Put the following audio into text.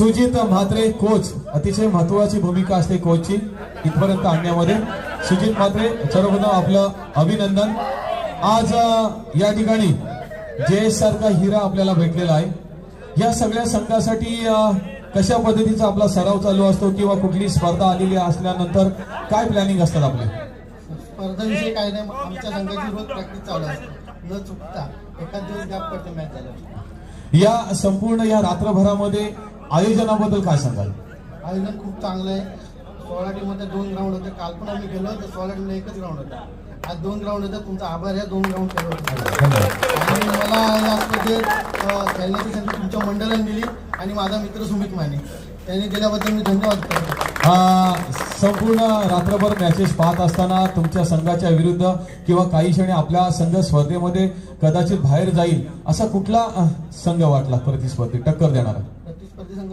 Sujit Mhatre coach अतिशय महत्वाची भूमिका असते कोचची इथपर्यंत आणण्यामध्ये. सुजित म्हात्रे सर्वप्रथम आपलं अभिनंदन. आज या ठिकाणी जयेश सारखा हिरा आपल्याला भेटलेला आहे. या सगळ्या संघासाठी कशा पद्धतीचा आपला सराव चालू असतो किंवा कुठली स्पर्धा आलेली असल्यानंतर काय प्लॅनिंग असतात आपले? स्पर्धाविषयी काही नाही आमच्या संघाची रोज प्रॅक्टिस चालू असते. न चुकता एखाद दिवस गॅप पडते मॅच झाल्यावर. या संपूर्ण या रात्रभरामध्ये आयोजनाबद्दल काय सांगाल? आयोजन खूप चांगलं आहे. सोळा टीममध्ये दोन ग्राउंड होते. काल पण आम्ही गेलो तर सोळा टीमला एकच ग्राउंड होता. आज दोन ग्राउंड होते. तुमचा आभार आहे. दोन ग्राउंड धन्यवाद आणि मला या स्पर्धेत अं, खेळण्याची संधी तुमच्या मंडळाने दिली आणि माझा मित्र सुमित माने. त्यांनी दिल्याबद्दल मी धन्यवाद करतो. संपूर्ण रात्रभर मॅचेस पाहत असताना तुमच्या संघाच्या विरुद्ध किंवा काही क्षणी आपला संघ स्पर्धेमध्ये कदाचित बाहेर जाईल असा कुठला संघ वाटला? प्रतिस्पर्धी. टक्कर देणारा. प्रतिस्पर्धी संघ